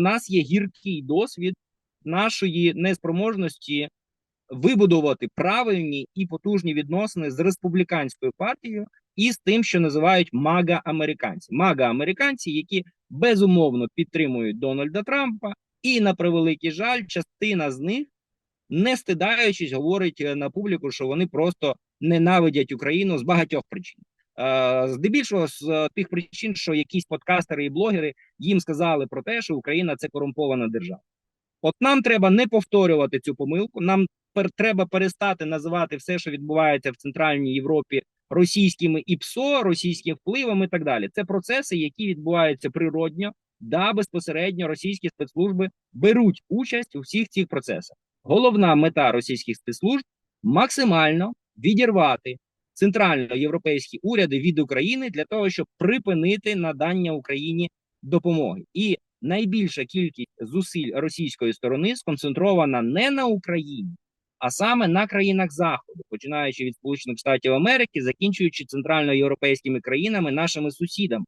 нас є гіркий досвід нашої неспроможності вибудувати правильні і потужні відносини з республіканською партією і з тим, що називають мага-американці. Мага-американці, які безумовно підтримують Дональда Трампа, і на превеликий жаль, частина з них, не стидаючись, говорить е, на публіку, що вони просто ненавидять Україну з багатьох причин. Е, Здебільшого з е, тих причин, що якісь подкастери і блогери їм сказали про те, що Україна це корумпована держава. От нам треба не повторювати цю помилку. Нам треба перестати називати все, що відбувається в Центральній Європі, російськими ІПСО, російським впливом і так далі. Це процеси, які відбуваються природньо, да безпосередньо російські спецслужби беруть участь у всіх цих процесах. Головна мета російських спецслужб максимально відірвати центральноєвропейські уряди від України для того, щоб припинити надання Україні допомоги. І найбільша кількість зусиль російської сторони сконцентрована не на Україні, а саме на країнах Заходу, починаючи від Сполучених Штатів Америки, закінчуючи центральноєвропейськими країнами, нашими сусідами.